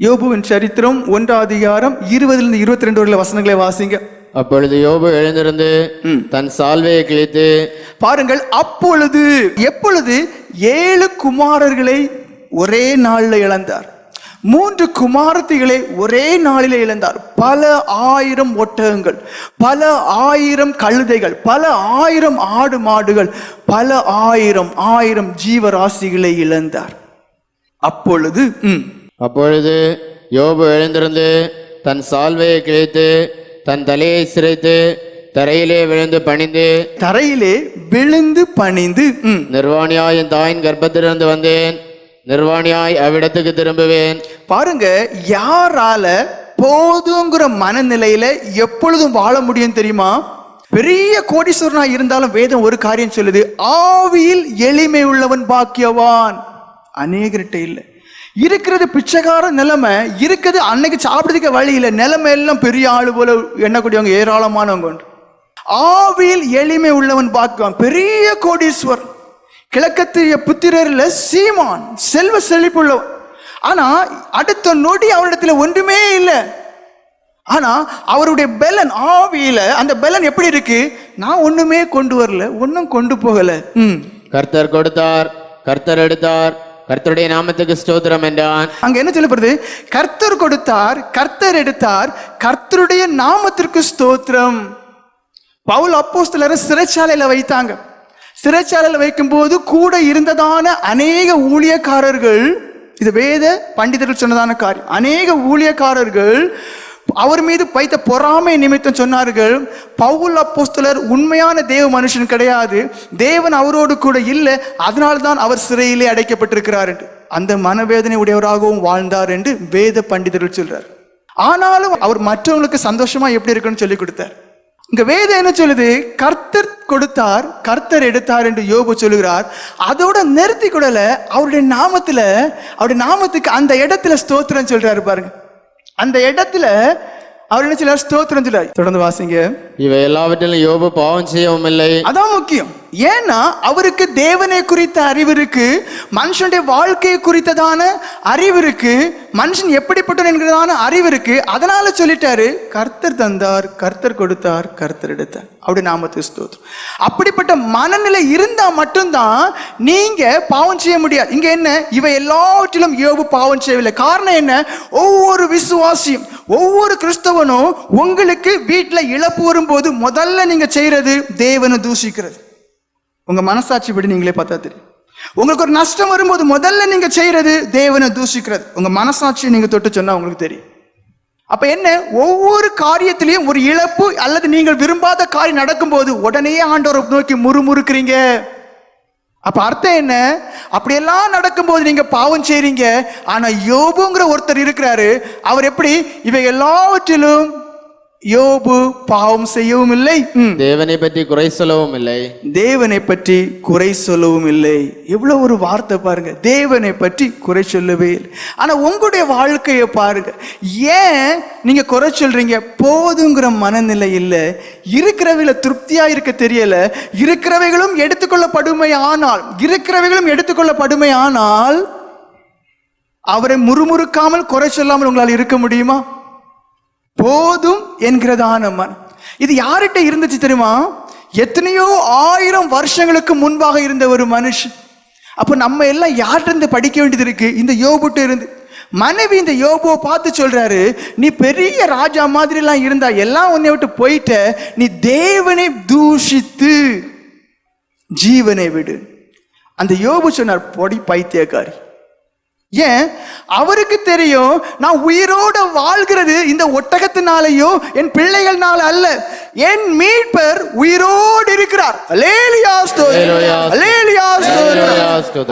யோபுவின் சரித்திரம் ஒன்றாம் அதிகாரம் இருபதிலிருந்து இருபத்தி ரெண்டு வரையில வசனங்களை வாசிங்க. அப்பொழுது யோபு எழுந்திருந்து தன் சால்வையை கிழித்து பாருங்கள் அப்பொழுது எப்பொழுது ஏழு குமாரர்களை ஒரே நாளில் இழந்தார். மூன்று குமாரத்திகளை ஒரே நாளில் இழந்தார். பல ஆயிரம் ஒட்டகங்கள் பல ஆயிரம் கழுதைகள் பல ஆயிரம் ஆடு மாடுகள் பல ஆயிரம் ஆயிரம் ஜீவராசிகளை இழந்தார். அப்பொழுது ம், அப்பொழுது யோபு எழுந்திருந்து தன் சால்வையை கிழித்து தன் தலையை சிரைத்து தரையிலே விழுந்து பணிந்து தரையிலே விழுந்து பணிந்து நிர்வாணியாய் என் தாயின் கர்ப்பத்திலிருந்து வந்தேன். நிர்வாணியாய் அவ்விடத்துக்கு திரும்புவேன். பாருங்க யாரால போதுங்கிற மனநிலையில எப்பொழுதும் வாழ முடியும் தெரியுமா? பெரிய கோடீஸ்வரனா இருந்தாலும் வேதம் ஒரு காரியம் சொல்லுது ஆவியில் எளிமை உள்ளவன் பாக்கியவான். அநேகர்கிட்ட இல்லை. இருக்கிறது பிச்சைக்கார நிலைமை இருக்குது அன்னைக்கு சாப்பிடுறதுக்கு வழி இல்லை. நிலைமை எல்லாம் பெரிய ஆளு போல எண்ணக்கூடியவங்க ஏராளமானவங்க ஆவியில் எளிமை உள்ளவன் பார்க்கும் பெரிய கோடீஸ்வர் கிழக்கத்திய புத்திரர்ல சீமான் செல்வ செழிப்புள்ளவன். ஆனா அடுத்த நொடி அவரிடத்துல ஒன்றுமே இல்லை. ஆனா அவருடைய பெலன் ஆவியில அந்த பெலன் எப்படி இருக்கு? நான் ஒண்ணுமே கொண்டு வரல ஒன்றும் கொண்டு போகல. ம். கர்த்தர் கொடுத்தார் கர்த்தர் எடுத்தார். கர்த்தருடைய நாமத்துக்கு ஸ்தோத்திரம் என்றான் அங்க என்ன சொல்லப்படுது? கர்த்தர் கொடுத்தார் கர்த்தர் எடுத்தார் கர்த்தருடைய நாமத்திற்கு ஸ்தோத்திரம். பவுல் அப்போஸ்தலரை சிறைச்சாலையில வைத்தாங்க. சிறைச்சாலையில வைக்கும்போது கூட இருந்ததான அநேக ஊழியக்காரர்கள் இது வேத பண்டிதர்கள் சொன்னதான காரியம். அநேக ஊழியக்காரர்கள் அவர் மீது வைத்த பொறாமை நிமித்தம் சொன்னார்கள் பவுல் அப்போஸ்தலர் உண்மையான தேவ மனுஷன் கிடையாது. தேவன் அவரோடு கூட இல்லை. அதனால்தான் அவர் சிறையிலே அடைக்கப்பட்டிருக்கிறார். என்று அந்த மனவேதனை உடையவராகவும் வாழ்ந்தார் என்று வேத பண்டிதர்கள் சொல்றார். ஆனாலும் அவர் மற்றவங்களுக்கு சந்தோஷமா எப்படி இருக்குன்னு சொல்லி கொடுத்தார். இங்க வேதம் என்ன சொல்லுது? கர்த்தர் கொடுத்தார் கர்த்தர் எடுத்தார் என்று யோபு சொல்லுகிறார். அதோட நிறுத்தி கூடல அவருடைய நாமத்துல அவருடைய நாமத்துக்கு அந்த இடத்துல ஸ்தோத்திரம் சொல்றாரு பாருங்க. அந்த இடத்துல அவர் என்ன சொல்றாரு ஸ்தோத்திரம் சொல்றாரு. தொடர்ந்து வாசிங்க. இவை எல்லாவற்றிலும் யோபு பாவம் செய்யவும் இல்லை அதான் முக்கியம். ஏன்னா அவருக்கு தேவனை குறித்த அறிவு இருக்கு மனுஷனுடைய வாழ்க்கையை குறித்ததான அறிவு இருக்கு மனுஷன் எப்படிப்பட்டவன் என்கிறதான அறிவு இருக்கு. அதனால சொல்லிட்டாரு கர்த்தர் தந்தார் கர்த்தர் கொடுத்தார் கர்த்தர் எடுத்தார். அப்படி நாமத்து ஸ்தோத்திரம். அப்படிப்பட்ட மனநிலை இருந்தா மட்டும்தான் நீங்க பாவம் செய்ய முடியாது. இங்க என்ன? இவை எல்லாவற்றிலும் யோபு பாவம் செய்யவில்லை. காரணம் என்ன? ஒவ்வொரு விசுவாசியும் ஒவ்வொரு கிறிஸ்தவனும் உங்களுக்கு வீட்டில் இழப்பு வரும்போது முதல்ல நீங்க செய்யறது தேவனை தூஷிக்கிறது. உங்க மனசாட்சி படி நீங்களே பார்த்தா தெரியும். உங்களுக்கு ஒரு நஷ்டம் வரும்போது முதல்ல நீங்க செய்யறது தேவனை தூஷிக்கிறது. உங்க மனசாட்சியை நீங்க தொட்டு சொன்னா உங்களுக்கு தெரியும். அப்ப என்ன? ஒவ்வொரு காரியத்திலையும் ஒரு இழப்பு அல்லது நீங்கள் விரும்பாத காரியம் நடக்கும்போது உடனே ஆண்டவரை நோக்கி முறுமுறுக்கிறீங்க. அப்ப அர்த்தம் என்ன? அப்படியெல்லாம் நடக்கும்போது நீங்க பாவம் செய்றீங்க. ஆனா யோபுங்கிற ஒருத்தர் இருக்கிறாரு. அவர் எப்படி? இவை எல்லாவற்றிலும் யோபு பாவம் செய்யவும் இல்லை. தேவனை பற்றி குறை சொல்லவும் இல்லை தேவனை பற்றி குறை சொல்லவும் இல்லை எவ்வளவு ஒரு வார்த்தை பாருங்க. தேவனை பற்றி குறை சொல்லவே இல்லை. ஆனா உங்களுடைய வாழ்க்கையை பாருங்க. ஏன் நீங்க குறை சொல்றீங்க? போதுங்கிற மனநிலை இல்லை. இருக்கிறவையில திருப்தியா இருக்க தெரியல. இருக்கிறவைகளும் எடுத்துக்கொள்ளப்படுமை ஆனால் இருக்கிறவைகளும் எடுத்துக்கொள்ளப்படுமை ஆனால் அவரை முறுமுறுக்காமல் குறை சொல்லாமல் உங்களால் இருக்க முடியுமா? போதும் என்கிறதான மனம் இது யார்கிட்ட இருந்துச்சு தெரியுமா? எத்தனையோ ஆயிரம் வருஷங்களுக்கு முன்பாக இருந்த ஒரு மனுஷன். அப்போ நம்ம எல்லாம் யார்கிட்ட இருந்து படிக்க வேண்டியது இருக்கு? இந்த யோபுட்டு இருந்து. மனைவி இந்த யோபுவை பார்த்து சொல்றாரு நீ பெரிய ராஜா மாதிரிலாம் இருந்தா எல்லாம் உன்னை விட்டு போயிட்ட. நீ தேவனை தூஷித்து ஜீவனை விடு. அந்த யோபு சொன்னார் பொடி பைத்தியக்காரி. ஏன்? அவருக்கு தெரியும் நான் உயிரோட வாழ்கிறது இந்த ஒட்டகத்தினாலேயோ என் பிள்ளைகள்னால அல்ல. என் மீட்பர் உயிரோடு இருக்கிறார்.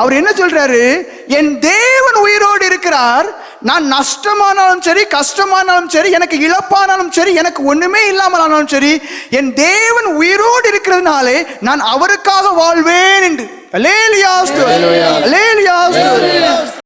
அவர் என்ன சொல்றாரு? என் தேவன் உயிரோடு இருக்கிறார். நான் நஷ்டமானாலும் சரி கஷ்டமானாலும் சரி எனக்கு இழப்பானாலும் சரி எனக்கு ஒண்ணுமே இல்லாமல் ஆனாலும் சரி என் தேவன் உயிரோடு இருக்கிறதுனாலே நான் அவருக்காக வாழ்வேன் என்று.